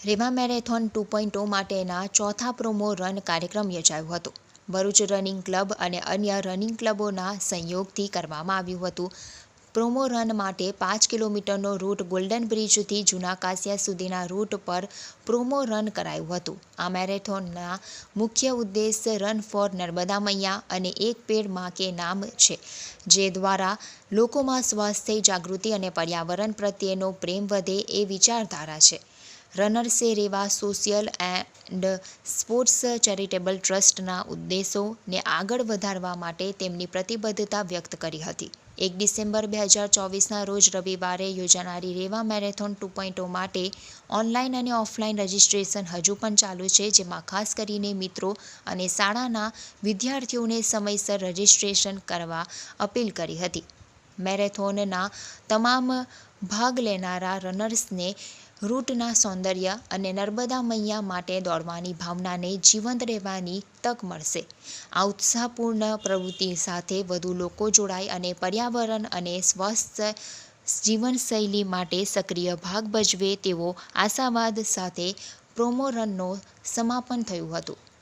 રેવા marathon two point માટેના ચોથા promo run કાર્યક્રમ યોજાયો હતો. ભરૂચ રનિંગ ક્લબ અને અન્ય રનિંગ ક્લબોના સંયોગથી કરવામાં આવ્યું હતું. પ્રોમો રન માટે પાંચ કિલોમીટરનો રૂટ ગોલ્ડન બ્રિજથી જૂના કાસિયા સુધીના રૂટ પર પ્રોમો રન કરાયું હતું. આ મેરેથોનના મુખ્ય ઉદ્દેશ રન ફોર નર્મદા મૈયા અને એક પેડમાં કે નામ છે, જે દ્વારા લોકોમાં સ્વાસ્થ્ય, જાગૃતિ અને પર્યાવરણ પ્રત્યેનો પ્રેમ વધે એ વિચારધારા છે. રનર્સે Reva social and sports charitable ટ્રસ્ટના ઉદ્દેશોને આગળ વધારવા માટે તેમની પ્રતિબદ્ધતા વ્યક્ત કરી હતી. એક ડિસેમ્બર બે હજાર ચોવીસના રોજ રવિવારે યોજાનારી રેવા મેરેથોન ટુ પોઈન્ટ માટે ઓનલાઈન અને ઓફલાઈન રજિસ્ટ્રેશન હજુ પણ ચાલુ છે, જેમાં ખાસ કરીને મિત્રો અને શાળાના વિદ્યાર્થીઓને સમયસર રજિસ્ટ્રેશન કરવા અપીલ કરી હતી. મેરેથોનના તમામ ભાગ લેનારા રનર્સને રૂટના સૌંદર્ય અને નર્મદા મૈયા માટે દોડવાની ભાવનાને જીવંત રહેવાની તક મળશે. આ ઉત્સાહપૂર્ણ પ્રવૃત્તિ સાથે વધુ લોકો જોડાય અને પર્યાવરણ અને સ્વસ્થ જીવનશૈલી માટે સક્રિય ભાગ ભજવે તેવો આશાવાદ સાથે પ્રોમો રનનું સમાપન થયું હતું.